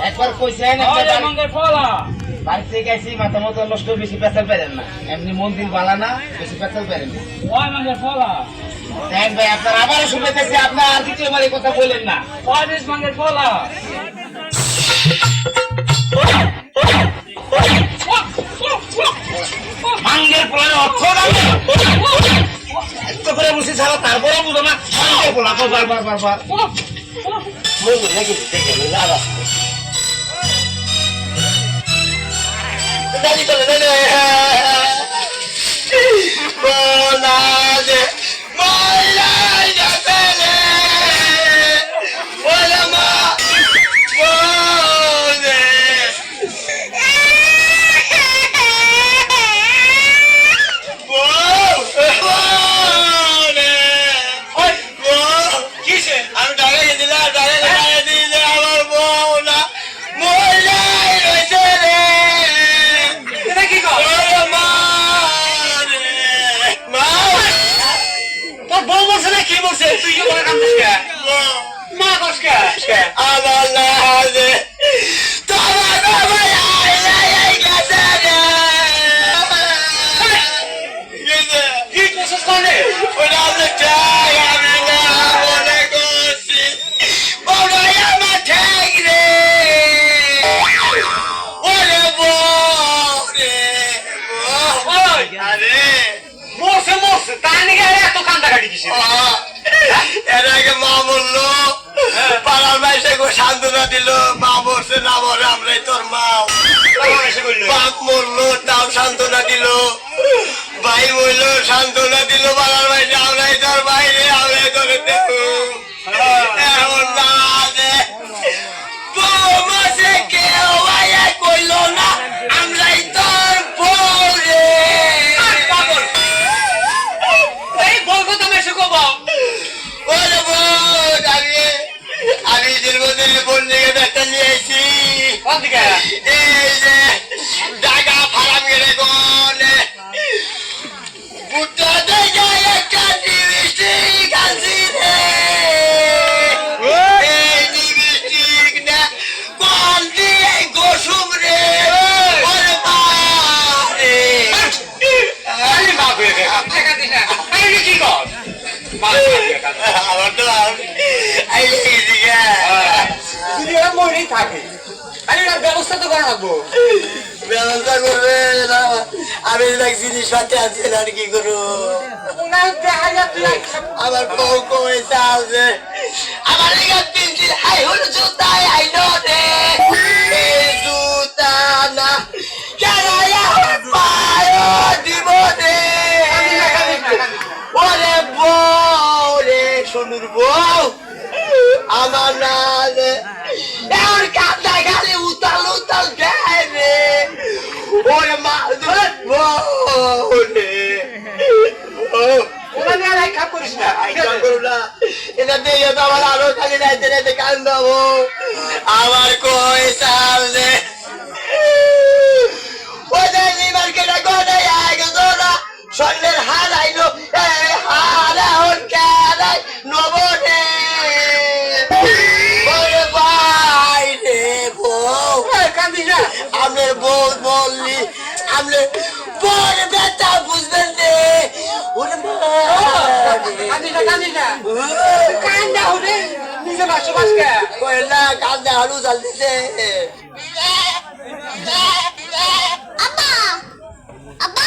একবার কইছেন বাড়ি থেকে আইসি মাথা মতো নষ্ট বেশি পেঁচাল পেরেন না এমনি মন্দির বালা না বেশি পেঁচাল ভাই আপনার আবারও শুনেতেছি আর দ্বিতীয়বার কথা বললেন না মাঙ্গের ছাড়া তারপরে বুঝো না মাঙ্গের পোলা কো বারবার বারবার বলব নাকি দেখে আসবে। দাঁড়িয়ে চলে, দাঁড়িয়ে। গেছে। ওটা আমি ঠ্যাং, আমি না মনে করছি। আমার ঠ্যাং রে। ওরে এর আগে মা বলল, পাড়ার মাইসে গো সান্ত্বনা দিল, মা বলছে না বলে আমরাই তোর মা। বাপ মরলো, তাও দিল। ভাই বলল, সান্ত্বনা দিল, পাড়ার মাইসে আমরাই তোর বাইরে, আমরাই তোর দেখো। এমন না যে, বউ মাসে কেউ আয়া কইলো না, আমরাই তোর বউ রে। ওরে বোন, আমি- আমি দীর্ঘদিন বোন থেকে ব্যবসা নিয়ে এসেছি এই যে ব্যবস্থা তো করা লাগবো। ব্যবস্থা করবে আমি জিনিসপাতি আছে আর কি আমার বউ কইছে আছে। আমার এখান হল জুতাই আই নো রে জুতা না কেন পায় দিব রে ওরে বউ রে সোনুর বউ। আমার না আমার আরও খালি রাইতে রাইতে কান্দাবো আমার কই সামনে স্বর্ণের হার আইলো হার এখন কেনাই নবনে বললি আপনার বউর ব্যথা বুঝবেন ওরে কান্দিনা কান্দিনা কান্দা হলে নিজে বাসো বাসকে কইলা কান্দা আলু জাল দিছে আব্বা আব্বা